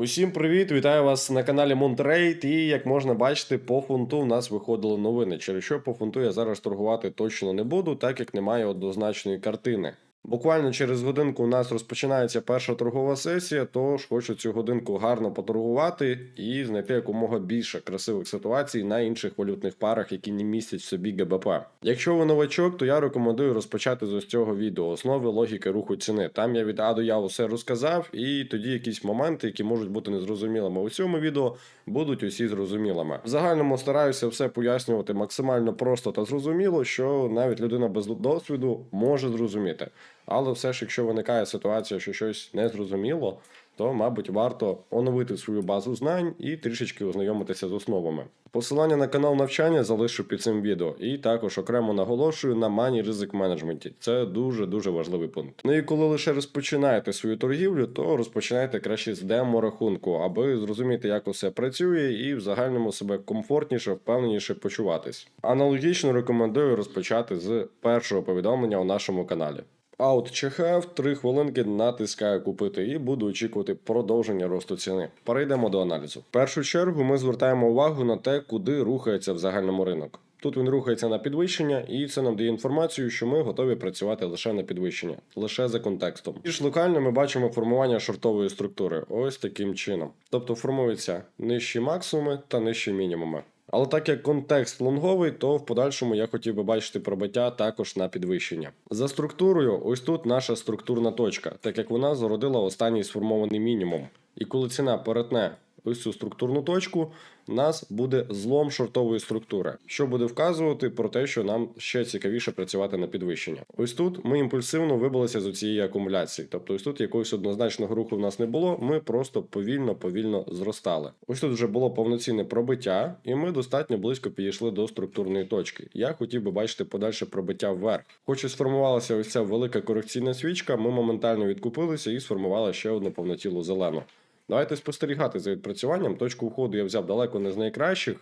Усім привіт! Вітаю вас на каналі Монтрейд. І як можна бачити, по фунту в нас виходили новини. Через що по фунту я зараз торгувати точно не буду, так як немає однозначної картини. Буквально через годинку у нас розпочинається перша торгова сесія, тож хочу цю годинку гарно поторгувати і знайти якомога більше красивих ситуацій на інших валютних парах, які не містять в собі ГБП. Якщо ви новачок, то я рекомендую розпочати з ось цього відео основи логіки руху ціни. Там я від А до Я усе розказав, і тоді якісь моменти, які можуть бути незрозумілими у цьому відео, будуть усі зрозумілими. В загальному стараюся все пояснювати максимально просто та зрозуміло, що навіть людина без досвіду може зрозуміти. Але все ж, якщо виникає ситуація, що щось незрозуміло, то, мабуть, варто оновити свою базу знань і трішечки ознайомитися з основами. Посилання на канал навчання залишу під цим відео, і також окремо наголошую на мані ризик менеджменті. Це дуже дуже важливий пункт. Ну і коли лише розпочинаєте свою торгівлю, то розпочинайте краще з демо рахунку, аби зрозуміти, як усе працює, і в загальному себе комфортніше, впевненіше почуватись. Аналогічно рекомендую розпочати з першого повідомлення у нашому каналі. Out ЧХФ, 3 хвилинки натискаю купити і буду очікувати продовження росту ціни. Перейдемо до аналізу. В першу чергу ми звертаємо увагу на те, куди рухається в загальному ринок. Тут він рухається на підвищення, і це нам дає інформацію, що ми готові працювати лише на підвищення, лише за контекстом. Ж локально ми бачимо формування шортової структури, ось таким чином. Тобто формуються нижчі максимуми та нижчі мінімуми. Але так як контекст лонговий, то в подальшому я хотів би бачити пробиття також на підвищення. За структурою, ось тут наша структурна точка, так як вона зародила останній сформований мінімум. І коли ціна перетне ось цю структурну точку, у нас буде злом шортової структури, що буде вказувати про те, що нам ще цікавіше працювати на підвищення. Ось тут ми імпульсивно вибилися з цієї акумуляції. Тобто, ось тут якогось однозначного руху в нас не було. Ми просто повільно, повільно зростали. Ось тут вже було повноцінне пробиття, і ми достатньо близько підійшли до структурної точки. Я хотів би бачити подальше пробиття вверх. Хоч і сформувалася ось ця велика корекційна свічка, ми моментально відкупилися і сформували ще одну повнотілу зелену. Давайте спостерігати за відпрацюванням. Точку входу я взяв далеко не з найкращих.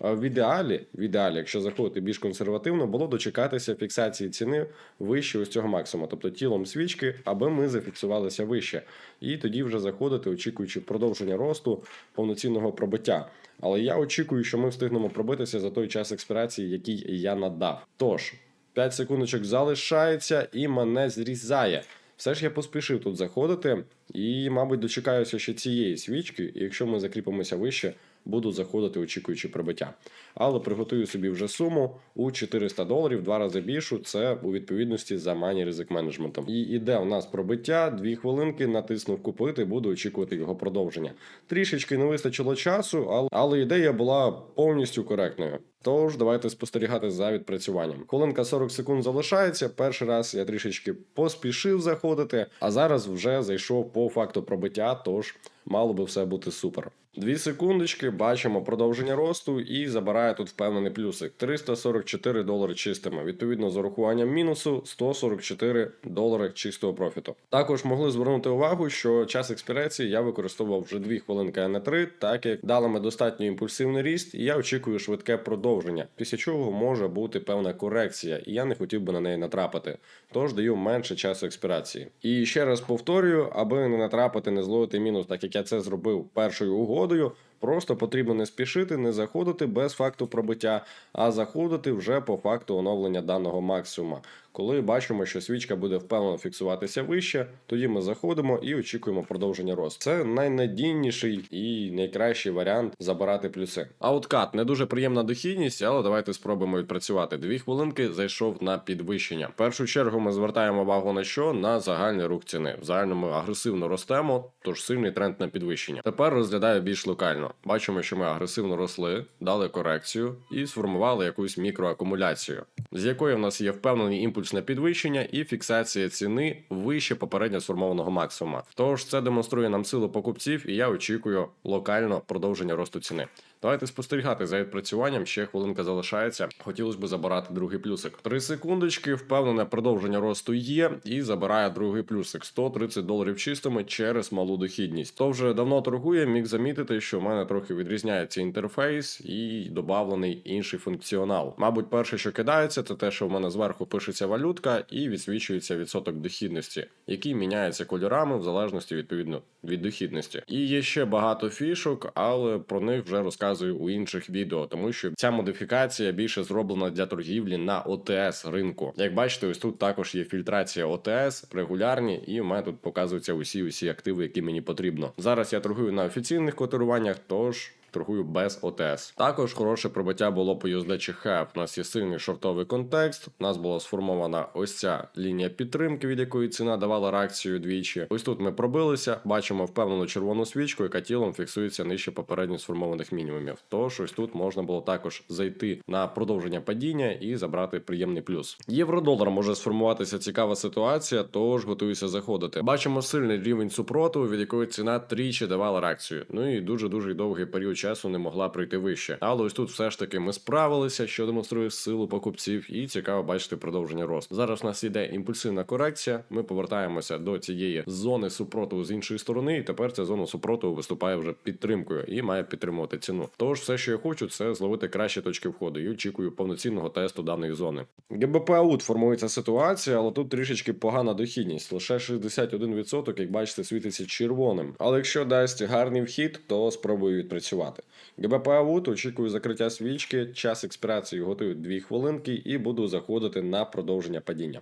В ідеалі, в ідеалі, якщо заходити більш консервативно, було дочекатися фіксації ціни вище ось цього максимуму, тобто тілом свічки, аби ми зафіксувалися вище. І тоді вже заходити, очікуючи продовження росту повноцінного пробиття. Але я очікую, що ми встигнемо пробитися за той час експірації, який я надав. Тож, 5 секундочок залишається і мене зрізає. Все ж я поспішив тут заходити, і, мабуть, дочекаюся ще цієї свічки, і якщо ми закріпимося вище, буду заходити, очікуючи прибиття. Але приготую собі вже суму у 400 доларів, два рази більшу. Це у відповідності за мані ризик менеджментом. І іде у нас пробиття, дві хвилинки, натиснув купити, буду очікувати його продовження. Трішечки не вистачило часу, але, але ідея була повністю коректною. Тож давайте спостерігати за відпрацюванням. Хвилинка 40 секунд залишається. Перший раз я трішечки поспішив заходити, а зараз вже зайшов по факту пробиття, тож мало би все бути супер. Дві секундочки, бачимо продовження росту і забирає тут впевнений плюсик 344 долари чистими. Відповідно, з урахуванням мінусу 144 долари чистого профіту. Також могли звернути увагу, що час експірації я використовував вже 2 хвилинки, а не 3, так як дали ми достатньо імпульсивний ріст, і я очікую швидке продовження, після чого може бути певна корекція, і я не хотів би на неї натрапити. Тож даю менше часу експірації. І ще раз повторюю, аби не натрапити, не зловити мінус, так як я це зробив першою угодою. Просто потрібно не спішити, не заходити без факту пробиття, а заходити вже по факту оновлення даного максимума. Коли бачимо, що свічка буде впевнено фіксуватися вище, тоді ми заходимо і очікуємо продовження росту. Це найнадійніший і найкращий варіант забирати плюси. Ауткат не дуже приємна дохідність, але давайте спробуємо відпрацювати. Дві хвилинки зайшов на підвищення. В першу чергу ми звертаємо увагу на що на загальний рух ціни. В загальному агресивно ростемо, тож сильний тренд на підвищення. Тепер розглядаю більш локально. Бачимо, що ми агресивно росли, дали корекцію і сформували якусь мікроакумуляцію, з якої в нас є впевнений імпульсне підвищення і фіксація ціни вище попередньо сформованого максимума. Тож це демонструє нам силу покупців, і я очікую локально продовження росту ціни. Давайте спостерігати за відпрацюванням. Ще хвилинка залишається. Хотілося б забирати другий плюсик. Три секундочки. Впевнене продовження росту є і забирає другий плюсик 130 доларів чистими через малу дохідність. То вже давно торгує. Міг замітити, що в мене трохи відрізняється інтерфейс і додавлений інший функціонал. Мабуть, перше, що кидається, це те, що в мене зверху пишеться валютка і відсвічується відсоток дохідності, який міняється кольорами в залежності відповідно від дохідності. І є ще багато фішок, але про них вже розказую у інших відео, тому що ця модифікація більше зроблена для торгівлі на ОТС ринку. Як бачите, ось тут також є фільтрація ОТС регулярні, і у мене тут показуються усі усі активи, які мені потрібно. Зараз я торгую на офіційних котируваннях, тож. Торгую без ОТС. Також хороше пробиття було по USD HEP. У нас є сильний шортовий контекст. У нас була сформована ось ця лінія підтримки, від якої ціна давала реакцію двічі. Ось тут ми пробилися, бачимо впевнену червону свічку, яка тілом фіксується нижче попередньо сформованих мінімумів. Тож ось тут можна було також зайти на продовження падіння і забрати приємний плюс. Євро-долар може сформуватися цікава ситуація, тож готуюся заходити. Бачимо сильний рівень супротиву, від якої ціна тричі давала реакцію. Ну і дуже дуже довгий період часу не могла прийти вище. Але ось тут все ж таки ми справилися, що демонструє силу покупців, і цікаво бачити продовження росту. Зараз у нас іде імпульсивна корекція. Ми повертаємося до цієї зони супротиву з іншої сторони, і тепер ця зона супротиву виступає вже підтримкою і має підтримувати ціну. Тож все, що я хочу, це зловити кращі точки входу. І очікую повноцінного тесту даної зони. ГБП аут формується ситуація, але тут трішечки погана дохідність. Лише 61%, як бачите, світиться червоним. Але якщо дасть гарний вхід, то спробую відпрацювати. ГБП аут очікую закриття свічки, час експірації готую 2 хвилинки і буду заходити на продовження падіння.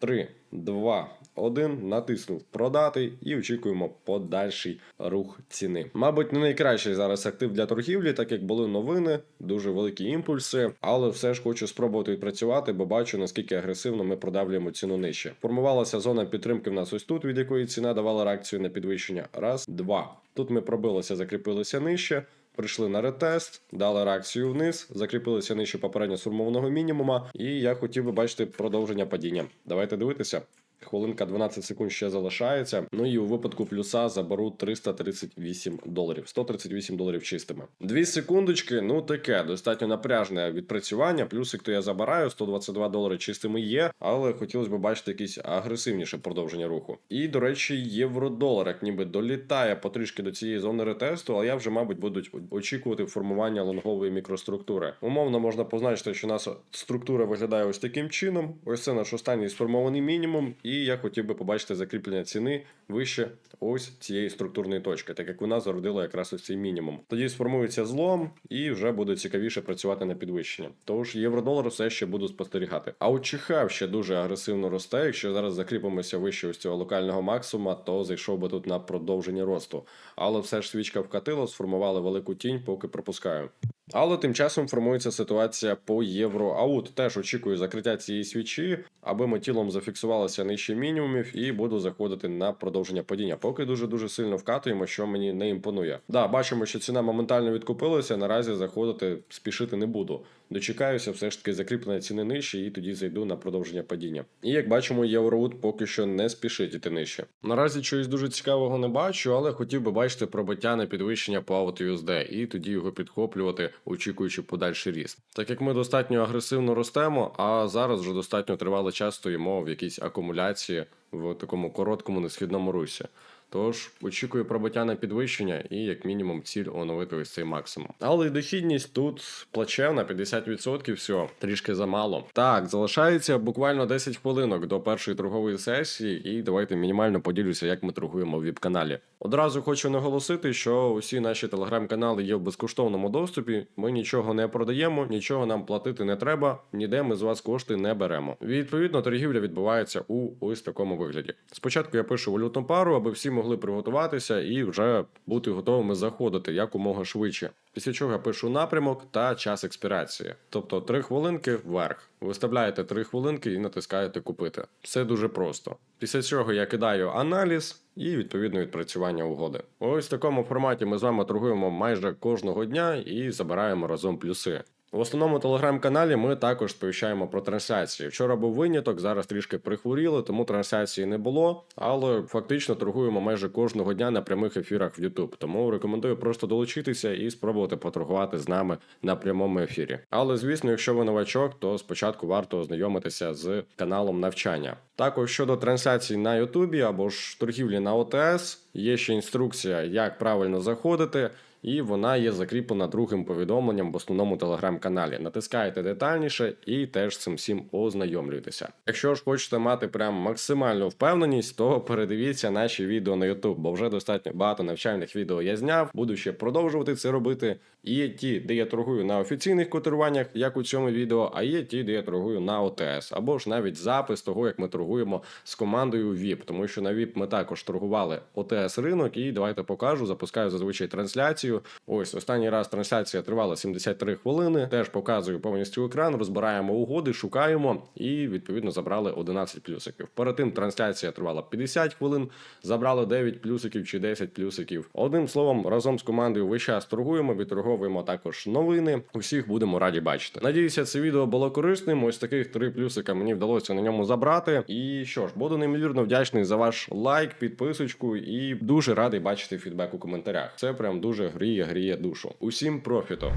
3, 2, 1, натиснув продати і очікуємо подальший рух ціни. Мабуть, не найкращий зараз актив для торгівлі, так як були новини, дуже великі імпульси, але все ж хочу спробувати відпрацювати, бо бачу наскільки агресивно ми продавлюємо ціну нижче. Формувалася зона підтримки в нас ось тут, від якої ціна давала реакцію на підвищення. Раз, два. Тут ми пробилися, закріпилися нижче. Прийшли на ретест, дали реакцію вниз, закріпилися нижче попередньо сурмовного мінімума, і я хотів би бачити продовження падіння. Давайте дивитися. Хвилинка 12 секунд ще залишається. Ну і у випадку плюса заберу 338 доларів, 138 доларів чистими. Дві секундочки, ну таке, достатньо напряжне відпрацювання. Плюсик то я забираю, 122 долари чистими є, але хотілося б бачити якесь агресивніше продовження руху. І, до речі, євро-долар, як ніби долітає потрішки до цієї зони ретесту, але я вже, мабуть, буду очікувати формування лонгової мікроструктури. Умовно можна позначити, що нас структура виглядає ось таким чином. Ось це наш останній сформований мінімум. Я хотів би побачити закріплення ціни вище ось цієї структурної точки, так як вона зародила якраз ось цей мінімум. Тоді сформується злом, і вже буде цікавіше працювати на підвищення. Тож євро-долар все ще буду спостерігати. А от чихав ще дуже агресивно росте. Якщо зараз закріпимося вище ось цього локального максимума, то зайшов би тут на продовження росту. Але все ж свічка вкатила, сформували велику тінь, поки пропускаю. Але тим часом формується ситуація по євро аут. Теж очікую закриття цієї свічі, аби ми тілом зафіксувалися нижче мінімумів, і буду заходити на продовження падіння. Поки дуже дуже сильно вкатуємо, що мені не імпонує. Да, бачимо, що ціна моментально відкупилася. Наразі заходити спішити не буду. Дочекаюся, все ж таки закріплення ціни нижче, і тоді зайду на продовження падіння. І як бачимо, євроут поки що не спішить іти нижче. Наразі чогось дуже цікавого не бачу, але хотів би бачити пробиття на підвищення по AutoUSD і тоді його підхоплювати, очікуючи подальший ріст. Так як ми достатньо агресивно ростемо, а зараз вже достатньо тривалий час стоїмо в якійсь акумуляції в такому короткому несхідному русі. Тож очікую пробиття на підвищення і, як мінімум, ціль оновити ось цей максимум. Але дохідність тут плачевна 50%, все, трішки замало. Так, залишається буквально 10 хвилинок до першої торгової сесії, і давайте мінімально поділюся, як ми торгуємо в віп-каналі. Одразу хочу наголосити, що усі наші телеграм-канали є в безкоштовному доступі. Ми нічого не продаємо, нічого нам платити не треба, ніде ми з вас кошти не беремо. Відповідно, торгівля відбувається у ось такому вигляді. Спочатку я пишу валютну пару, аби всі могли приготуватися і вже бути готовими заходити якомога швидше. Після чого я пишу напрямок та час експірації. Тобто 3 хвилинки вверх. Виставляєте 3 хвилинки і натискаєте купити. Все дуже просто. Після цього я кидаю аналіз і відповідно відпрацювання угоди. Ось в такому форматі ми з вами торгуємо майже кожного дня і забираємо разом плюси. В основному телеграм-каналі ми також сповіщаємо про трансляції. Вчора був виняток, зараз трішки прихворіли, тому трансляції не було. Але фактично торгуємо майже кожного дня на прямих ефірах в YouTube. Тому рекомендую просто долучитися і спробувати поторгувати з нами на прямому ефірі. Але звісно, якщо ви новачок, то спочатку варто ознайомитися з каналом навчання. Також щодо трансляцій на Ютубі або ж торгівлі на ОТС, є ще інструкція, як правильно заходити. І вона є закріплена другим повідомленням в основному телеграм-каналі. Натискаєте детальніше і теж цим всім ознайомлюєтеся. Якщо ж хочете мати прям максимальну впевненість, то передивіться наші відео на YouTube, бо вже достатньо багато навчальних відео я зняв. Буду ще продовжувати це робити. І є ті, де я торгую на офіційних котируваннях, як у цьому відео, а є ті, де я торгую на ОТС, або ж навіть запис того, як ми торгуємо з командою VIP, тому що на VIP ми також торгували ОТС ринок, і давайте покажу. Запускаю зазвичай трансляцію. Ось останній раз трансляція тривала 73 хвилини. Теж показую повністю екран, розбираємо угоди, шукаємо і відповідно забрали 11 плюсиків. Перед тим трансляція тривала 50 хвилин, забрали 9 плюсиків чи 10 плюсиків. Одним словом, разом з командою весь час торгуємо, відторговуємо також новини. Усіх будемо раді бачити. Надіюся, це відео було корисним. Ось таких три плюсика мені вдалося на ньому забрати. І що ж, буду неймовірно вдячний за ваш лайк, підписочку і дуже радий бачити фідбек у коментарях. Це прям дуже гріє, гріє душу. Усім профіту!